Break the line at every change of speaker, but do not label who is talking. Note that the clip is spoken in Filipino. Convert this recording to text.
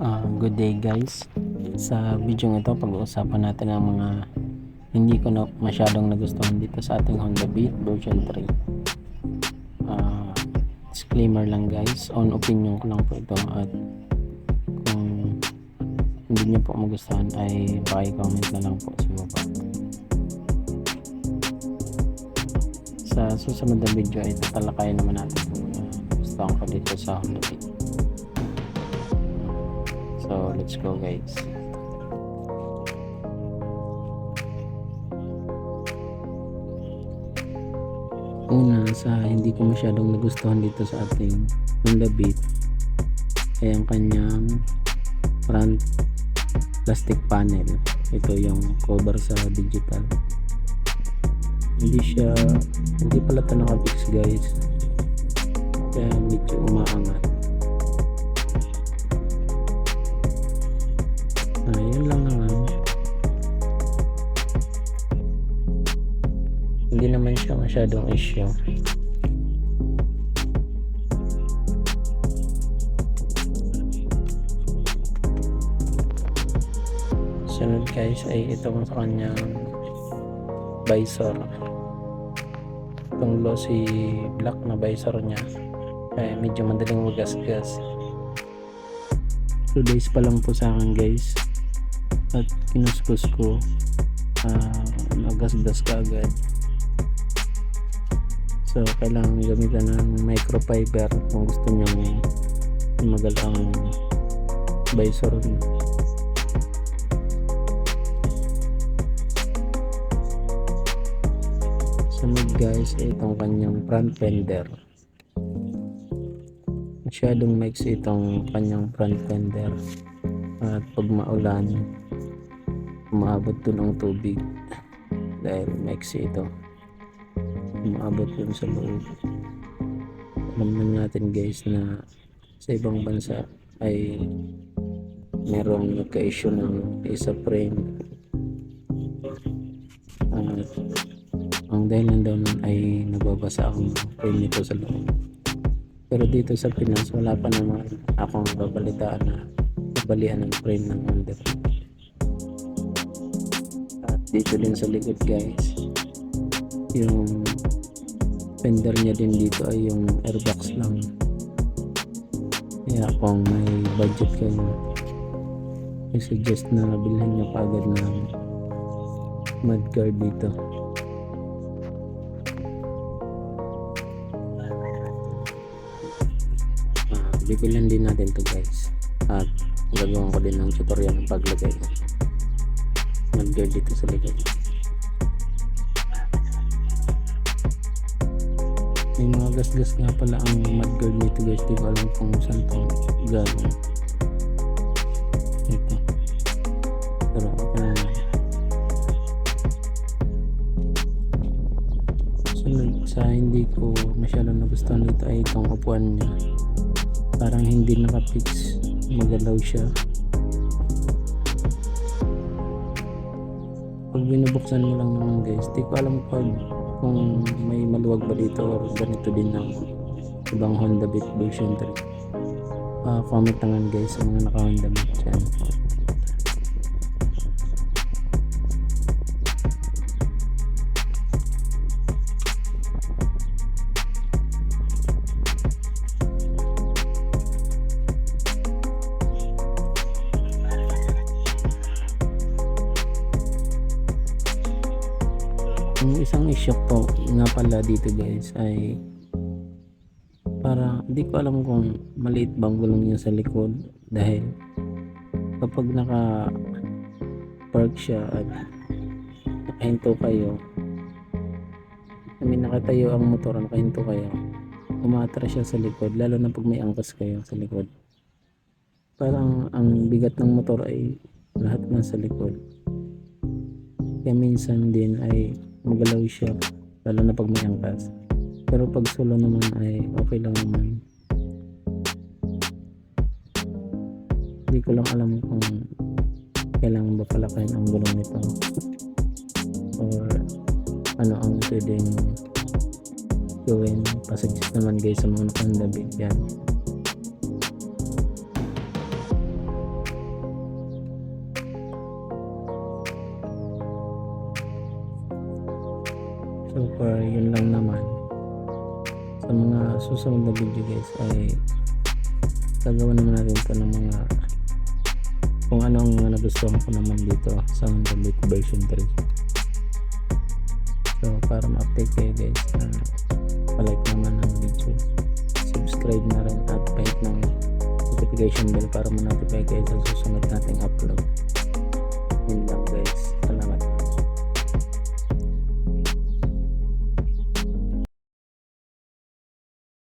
Ah, good day guys. Sa video ito pag-uusapan natin ang mga hindi ko na masyadong nagustuhan dito sa ating Honda Beat version 3. Ah, disclaimer lang guys, on opinion ko lang po ito at kung hindi niyo po magustuhan ay paki-comment na lang po sa baba. Sa susunod na video ay tatalakayin naman natin kung uh, gustuhan ko dito sa Honda Beat. Let's go guys. Una, sa hindi ko masyadong nagustuhan dito sa ating Honda Beat ay ang kanyang front plastic panel. Ito yung cover sa digital. Hindi siya, hindi pala ito nakafix guys. Kaya medyo umaangat. Ah, yun lang naman. Hindi naman siya masyadong issue. Sunod guys ay itong kanyang visor. Itong glossy black na visor niya ay medyo madaling magasgas. 2 days pa lang po sa akin guys at kinuskus ko uh, nagasgas ka agad. So kailangan gamitan ng microfiber kung gusto nyo tumagal ang visor nyo sunod guys ay itong kanyang front fender. Masyadong maiksi itong kanyang front fender. At pag maulan umaabot dun ang tubig. Dahil maiksi ito. Umaabot dun sa loob. Alam na natin guys na sa ibang bansa ay merong nagka-issue ng isa frame at ang dahilan daw nun ay nababasa ang frame nito sa loob. Pero dito sa Pinas wala pa naman akong babalitaan na nabalian ng frame ng at dito din sa likod guys. Yung fender niya din dito ay yung airbox lang. Kaya kung may budget kayo I suggest na bilhin nyo kagad ng mudguard dito. Ah, bibilan din natin to guys. At gagawin ko din ng tutorial ng paglagay mudguard dito sa likod may mga gas-gas nga pala ang mudguard nito guys di ko alam kung saan to galing. Ito. Pero okay na. Lang sunod sa hindi ko masyadong nagustuhan dito ay itong upuan niya. Parang hindi nakapix. Magalaw siya binubuksan mo lang naman guys. Di ko alam pag kung may maluwag ba dito or ganito din ng ibang Honda Beat version 3 uh, comment naman guys sa mga naka Honda Beat dyan yung isang issue po nga pala dito guys ay para hindi ko alam kung maliit bang gulong niya sa likod dahil kapag naka park siya at nakahinto kayo I nakatayo ang motor nakahinto kayo umatras siya sa likod lalo na pag may angkas kayo sa likod. Parang ang bigat ng motor ay lahat nasa likod. Kaya minsan din ay magalaw siya lalo na pag may angkas. Pero pag solo naman ay okay lang naman. Hindi ko lang alam kung kailangan ba palakayin ang gulong nito. Or ano ang pwedeng gawin. Pasuggest naman guys sa mga nakandabit yan for yun lang naman. Sa mga susunod na video guys ay gagawa naman natin ito ng mga kung ano ang mga nagustuhan ko naman dito sa Beat version 3 so para ma-update kayo guys na palike naman ng video. Subscribe na rin at pahit ng notification bell para ma-notify kayo sa susunod nating upload